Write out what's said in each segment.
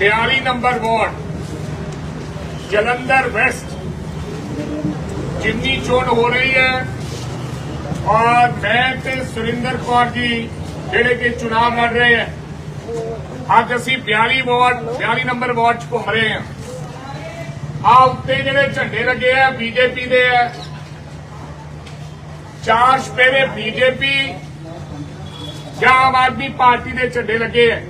42 number ward, Jalandhar West. ਜਿੰਨੀ ਚੋਣ ਹੋ ਰਹੀ ਹੈ, ਔਰ ਮੈਂ ਤੇ ਸੁਰਿੰਦਰ ਕੌਰ ਜੀ ਜਿਹੜੇ ਕਿ ਚੁਣਾਵ ਲੜ ਰਹੇ ਹੈ, ਅੱਜ ਅਸੀਂ 42 ਵਾਰਡ 42 ਨੰਬਰ ਵਾਰਡ 'ਚ ਘੁੰਮ ਰਹੇ ਹਾਂ। ਆ ਉੱਤੇ ਜਿਹੜੇ ਝੰਡੇ ਲੱਗੇ ਆ ਬੀਜੇਪੀ ਦੇ ਆ। ਚਾਰ ਸਪੇਰੇ ਬੀਜੇਪੀ ਜਾਂ ਆਮ ਆਦਮੀ ਪਾਰਟੀ ਦੇ ਝੰਡੇ ਲੱਗੇ ਆ।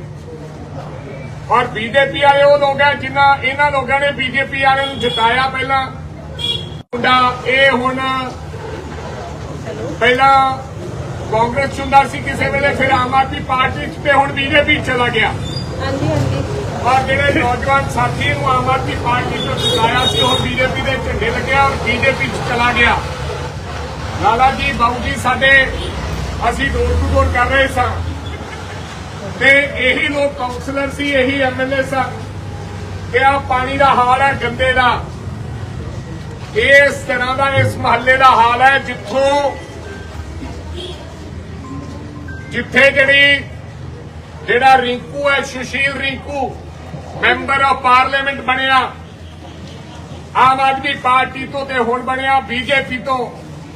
ਔਰ ਬੀਜੇਪੀ ਵਾਲੇ ਉਹ ਲੋਕ ਹੈ ਜਿਨ੍ਹਾਂ ਇਹਨਾਂ ਲੋਕਾਂ ਨੇ ਬੀਜੇਪੀ ਵਾਲਿਆਂ ਨੂੰ ਜਿਤਾਇਆ ਪਹਿਲਾਂ। ਮੁੰਡਾ ਇਹ ਹੁਣ ਪਹਿਲਾਂ ਕਾਂਗਰਸ ਚ ਹੁੰਦਾ ਸੀ ਕਿਸੇ ਵੇਲੇ ਫਿਰ ਆਮ ਆਦਮੀ ਪਾਰਟੀ ਚ ਤੇ ਹੁਣ ਬੀਜੇਪੀ ਚਲਾ ਗਿਆ। ਹਾਂਜੀ ਹਾਂਜੀ। ਔਰ ਜਿਹੜੇ ਨੌਜਵਾਨ ਸਾਥੀ ਨੂੰ ਆਮ ਆਦਮੀ ਪਾਰਟੀ ਤੋਂ ਜਿਤਾਇਆ ਸੀ ਉਹ ਬੀਜੇਪੀ ਦੇ ਝੰਡੇ ਲੱਗਿਆ ਔਰ ਬੀਜੇਪੀ ਚ ਚਲਾ ਗਿਆ। ਲਾਲਾ ਜੀ ਬਾਬੂ ਜੀ ਸਾਡੇ ਅਸੀਂ ਦੂਰ ਤੋਂ ਦੂਰ ਕਰ ਰਹੇ ਸਾਂ। ਤੇ ਇਹੀ ਲੋਕ ਕਾਉਂਸਲਰ ਸੀ, ਇਹੀ ਐਮਐਲਏ ਸਨ। ਕਿ ਆ ਪਾਣੀ ਦਾ ਹਾਲ ਹੈ ਗੰਦੇ ਦਾ। ਇਸ ਤਰ੍ਹਾਂ ਦਾ ਇਸ ਮਹੱਲੇ ਦਾ ਹਾਲ ਹੈ ਜਿੱਥੋਂ ਜਿੱਥੇ ਜਿਹੜੀ ਜਿਹੜਾ ਰਿੰਕੂ ਹੈ, Sushil Rinku member of parliament ਬਣਿਆ। ਆਮ ਆਦਮੀ ਪਾਰਟੀ ਤੋਂ ਤੇ ਹੁਣ ਬਣਿਆ, ਬੀਜੇਪੀ ਤੋਂ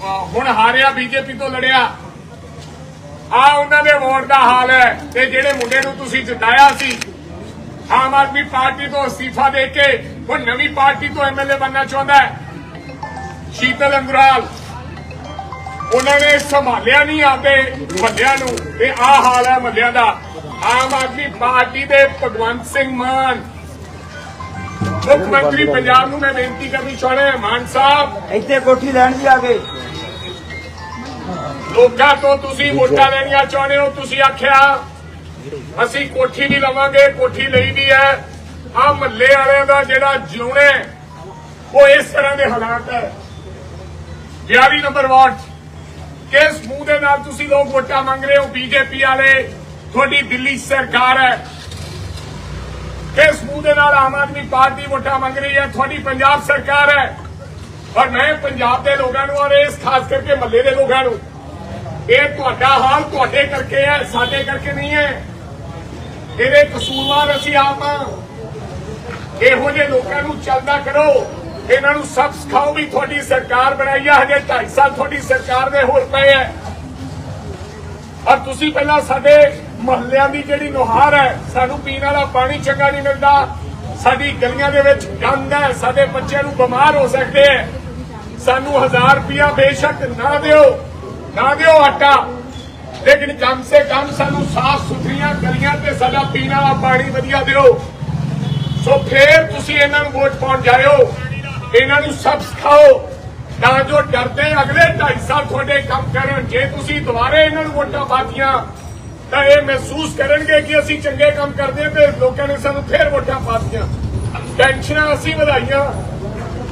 ਹੁਣ ਹਾਰਿਆ, ਬੀਜੇਪੀ ਤੋਂ ਲੜਿਆ। ਆ ਉਹਨਾਂ ਦੇ ਵੋਟ ਦਾ ਹਾਲ ਹੈ ਤੇ ਜਿਹੜੇ ਮੁੰਡੇ ਨੂੰ ਤੁਸੀਂ ਜਿਤਾਇਆ ਸੀ, ਆਮ ਆਦਮੀ ਪਾਰਟੀ ਤੋਂ ਅਸਤੀਫਾ ਦੇ ਕੇ ਉਹ ਨਵੀਂ ਪਾਰਟੀ ਤੋਂ ਐਮਐਲਏ ਬਣਨਾ ਚਾਹੁੰਦਾ ਹੈ। ਸ਼ੀਤਲ ਅੰਗਰਾਲ, ਉਹਨਾਂ ਨੇ ਸੰਭਾਲਿਆ ਨਹੀਂ ਆਪਦੇ ਮੱਲਿਆਂ ਨੂੰ ਤੇ ਆ ਹਾਲ ਹੈ ਮੱਲਿਆਂ ਦਾ। ਆਮ ਆਦਮੀ ਪਾਰਟੀ ਦੇ ਭਗਵੰਤ ਸਿੰਘ ਮਾਨ, ਮੁੱਖ ਮੰਤਰੀ ਪੰਜਾਬ ਨੂੰ ਮੈਂ ਬੇਨਤੀ ਕਰਨੀ ਚਾਹੁੰਦਾ ਮਾਨ ਸਾਹਿਬ। ਇੱਥੇ ਕੋਠੀ ਲੈਣ ਵੀ ਆ ਗਏ। ਲੋਕਾਂ ਤੋਂ ਤੁਸੀਂ ਵੋਟਾਂ ਲੈਣੀਆਂ ਚਾਹੁੰਦੇ ਹੋ, ਤੁਸੀਂ ਆਖਿਆ, ਅਸੀਂ ਕੋਠੀ ਨਹੀਂ ਲਵਾਂਗੇ, ਕੋਠੀ ਲਈ ਵੀ ਹੈ। ਆ ਮੱਲੇ ਵਾਲਿਆਂ ਦਾ ਜਿਹੜਾ ਜਿਉਣਾ ਉਹ ਇਸ ਤਰ੍ਹਾਂ ਦੇ ਹਾਲਾਤ ਹੈ। 11 ਨੰਬਰ ਵਾਰਡ, ਕਿਸ ਮੂੰਹ ਦੇ ਨਾਲ ਤੁਸੀਂ ਲੋਕ ਵੋਟਾਂ ਮੰਗ ਰਹੇ ਹੋ? ਬੀਜੇਪੀ ਵਾਲੇ, ਤੁਹਾਡੀ ਦਿੱਲੀ ਸਰਕਾਰ ਹੈ। ਕਿਸ ਮੂੰਹ ਦੇ ਨਾਲ ਆਮ ਆਦਮੀ ਪਾਰਟੀ ਵੋਟਾਂ ਮੰਗ ਰਹੀ ਹੈ? ਤੁਹਾਡੀ ਪੰਜਾਬ ਸਰਕਾਰ ਹੈ। ਔਰ ਮੈਂ ਪੰਜਾਬ ਦੇ ਲੋਕਾਂ ਨੂੰ ਔਰ ਇਸ ਖਾਸ ਕਰਕੇ ਮੱਲੇ ਦੇ ਲੋਕਾਂ ਨੂੰ, ਇਹ ਤੁਹਾਡਾ ਹਾਲ ਤੁਹਾਡੇ ਕਰਕੇ ਹੈ, ਸਾਡੇ ਕਰਕੇ ਨਹੀਂ ਹੈ। ਇਹਦੇ ਕਸੂਰਵਾਰ ਅਸੀਂ ਆਪ ਹਾਂ। ਇਹੋ ਜਿਹੇ ਲੋਕਾਂ ਨੂੰ ਚਲਦਾ ਕਰੋ। ਇਹਨਾਂ ਨੂੰ ਸਭ ਸਿਖਾਓ ਵੀ ਤੁਹਾਡੀ ਸਰਕਾਰ ਬਣਾਈ ਹੈ ਹਜੇ 2.5 ਸਾਲ ਤੁਹਾਡੀ ਸਰਕਾਰ ਦੇ ਹੋਰ ਪਏ ਹੈ। ਔਰ ਤੁਸੀਂ ਪਹਿਲਾਂ ਸਾਡੇ ਮਹੱਲਿਆਂ ਦੀ ਜਿਹੜੀ ਨੁਹਾਰ ਹੈ, ਸਾਨੂੰ ਪੀਣ ਵਾਲਾ ਪਾਣੀ ਚੰਗਾ ਨਹੀਂ ਮਿਲਦਾ। ਸਾਡੀ ਗਲੀਆਂ ਦੇ ਵਿੱਚ ਗੰਦ ਹੈ, ਸਾਡੇ ਬੱਚਿਆਂ ਨੂੰ ਬਿਮਾਰ ਹੋ ਸਕਦੇ ਹੈ। ਸਾਨੂੰ 1000 ਰੁਪਇਆ ਬੇਸ਼ੱਕ ਨਾ ਦਿਓ ਨਾ ਦਿਓ ਆਟਾ। ਲੇਕਿਨ ਕਮ ਸੇ ਕਮ ਸਾਨੂੰ ਸਾਫ਼ ਸੁਥਰੀਆਂ ਗਲੀਆਂ ਤੇ ਸਾਡਾ ਪੀਣ ਵਾਲਾ ਪਾਣੀ ਵਧੀਆ ਦਿਓ। ਸੋ ਫੇਰ ਤੁਸੀਂ ਇਹਨਾਂ ਨੂੰ ਵੋਟ ਪਾਉਣ ਜਾਇਓ। ਇਹਨਾਂ ਨੂੰ ਸਭ ਸਿਖਾਓ ਤਾਂ ਜੋ ਡਰਦੇ ਅਗਲੇ 2.5 ਸਾਲ ਤੁਹਾਡੇ ਕੰਮ ਕਰਨ, ਜੇ ਤੁਸੀਂ ਦੁਬਾਰੇ ਇਹਨਾਂ ਨੂੰ ਵੋਟਾਂ ਪਾਤੀਆਂ, ਤਾਂ ਇਹ ਮਹਿਸੂਸ ਕਰਨਗੇ ਕਿ ਅਸੀਂ ਚੰਗੇ ਕੰਮ ਕਰਦੇ ਤੇ ਲੋਕਾਂ ਨੇ ਸਾਨੂੰ ਫੇਰ ਵੋਟਾਂ ਪਾਤੀਆਂ। ਪੈਨਸ਼ਨਾਂ ਅਸੀਂ ਵਧਾਈਆਂ।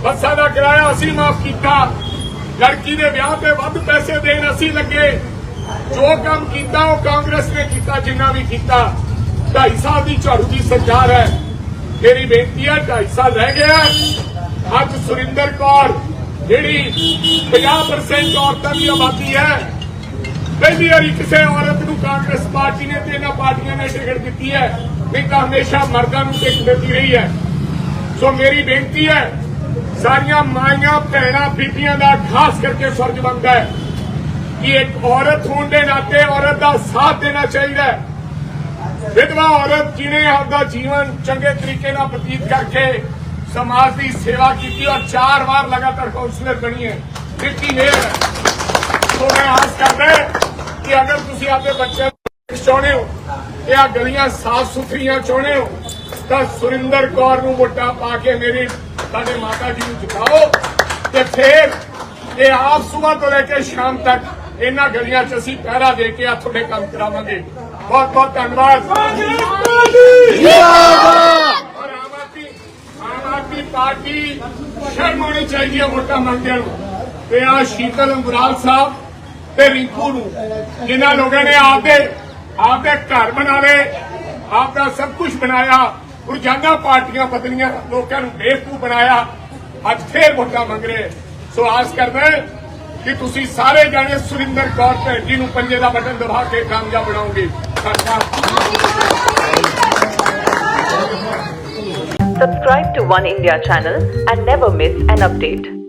ਬੱਸਾਂ ਦਾ ਕਿਰਾਇਆ ਅਸੀਂ ਮਾਫ ਕੀਤਾ। ਲੜਕੀ ਦੇ ਵਿਆਹ ਤੇ ਵੱਧ ਪੈਸੇ ਦੇਣ ਅਸੀਂ ਲੱਗੇ। ਜੋ ਕੰਮ ਕੀਤਾ, ਉਹ ਕਾਂਗਰਸ ਨੇ ਕੀਤਾ, ਜਿੰਨਾ ਵੀ ਕੀਤਾ। 2.5 ਸਾਲ ਦੀ ਝਾੜੂ ਦੀ ਸਰਕਾਰ ਹੈ। ਮੇਰੀ ਬੇਨਤੀ ਹੈ 2.5 ਸਾਲ ਰਹਿ ਗਿਆ ਅੱਜ ਸੁਰਿੰਦਰ ਕੌਰ, ਜਿਹੜੀ 50% ਔਰਤਾਂ ਦੀ ਆਬਾਦੀ ਹੈ, ਪਹਿਲੀ ਵਾਰੀ ਕਿਸੇ ਔਰਤ ਨੂੰ ਕਾਂਗਰਸ ਪਾਰਟੀ ਨੇ ਤੇ ਇਹਨਾਂ ਪਾਰਟੀਆਂ ਨੇ ਟਿਕਟ ਦਿੱਤੀ ਹੈ। ਨਹੀਂ ਤਾਂ ਹਮੇਸ਼ਾ ਮਰਦਾਂ ਨੂੰ ਟਿਕਟ ਦਿੱਤੀ ਰਹੀ ਹੈ। ਸੋ ਮੇਰੀ ਬੇਨਤੀ ਹੈ ਸਾਰੀਆਂ ਮਾਈਆਂ, ਭੈਣਾਂ, ਬੀਬੀਆਂ ਦਾ ਖਾਸ ਕਰਕੇ ਫਰਜ਼ ਬਣਦਾ ਹੈ ਕਿ ਇੱਕ ਔਰਤ ਹੋਣ ਦੇ ਨਾਤੇ ਔਰਤ ਦਾ ਸਾਥ ਦੇਣਾ ਚਾਹੀਦਾ ਹੈ। ਵਿਧਵਾ ਔਰਤ ਜਿਹਨੇ ਆਪਦਾ ਜੀਵਨ ਚੰਗੇ ਤਰੀਕੇ ਨਾਲ ਬਤੀਤ ਕਰਕੇ ਸਮਾਜ ਦੀ ਸੇਵਾ ਕੀਤੀ ਔਰ ਚਾਰ ਵਾਰ ਲਗਾਤਾਰ ਕਾਉਂਸਲਰ ਬਣੀ ਹੈ ਡਿਪਟੀ ਮੇਅਰ ਸੋ ਮੈਂ ਆਸ ਕਰਦਾ ਕਿ ਅਗਰ ਤੁਸੀਂ ਆਪਣੇ ਬੱਚੇ ਨੂੰ ਚਾਹੁੰਦੇ ਹੋ ਕਿ ਆ ਗਲੀਆਂ ਸਾਫ਼ ਸੁਥਰੀਆਂ ਚਾਹੁੰਦੇ ਹੋ, ਤਾਂ ਸੁਰਿੰਦਰ ਕੌਰ ਨੂੰ ਵੋਟਾਂ ਪਾ ਕੇ ਮੇਰੀ ਸਾਡੇ ਮਾਤਾ ਜੀ ਨੂੰ ਜਿਤਾਓ ਤੇ ਫਿਰ ਇਹ ਆਪ ਸਵੇਰ ਤੋਂ ਲੈ ਕੇ ਸ਼ਾਮ ਤੱਕ ਇਹਨਾਂ ਗਲੀਆਂ 'ਚ ਅਸੀਂ ਪਹਿਰਾ ਦੇ ਕੇ ਆ ਤੁਹਾਡੇ ਕੰਮ ਕਰਾਵਾਂਗੇ। ਬਹੁਤ ਬਹੁਤ ਧੰਨਵਾਦ। ਔਰ ਆਮ ਆਦਮੀ ਆਮ ਆਦਮੀ ਪਾਰਟੀ ਸ਼ਰਮ ਆਉਣੀ ਚਾਹੀਦੀ ਹੈ ਵੋਟਾਂ ਮੰਗਦਿਆਂ ਨੂੰ। ਤੇ ਆ ਸ਼ੀਤਲ ਅੰਗਰਾਲ ਸਾਹਿਬ ਤੇ ਰਿੰਕੂ ਨੂੰ ਜਿਨ੍ਹਾਂ ਲੋਕਾਂ ਨੇ ਆਪਦੇ ਆਪਦੇ ਘਰ ਬਣਾ ਲਏ ਆਪਦਾ ਸਭ ਕੁਝ ਬਣਾਇਆ। ਰੋਜ਼ਾਨਾ ਪਾਰਟੀਆਂ ਬਦਲੀਆਂ, ਲੋਕਾਂ ਨੂੰ ਬੇਵਕੂਫ ਬਣਾਇਆ। ਅੱਜ ਫੇਰ ਵੋਟਾਂ ਮੰਗ ਰਹੇ। ਸੋ ਆਸ ਕਰਦਾ ਕਿ ਤੁਸੀਂ ਸਾਰੇ ਜਾਣੇ ਸੁਰਿੰਦਰ ਕੌਰ ਭੈਣ ਜੀ ਨੂੰ ਪੰਜੇ ਦਾ ਬਟਨ ਦਬਾ ਕੇ ਕਾਮਯਾਬ ਬਣਾਓਗੇ। ਧੰਨਵਾਦ। Subscribe to One India channel and never miss an update.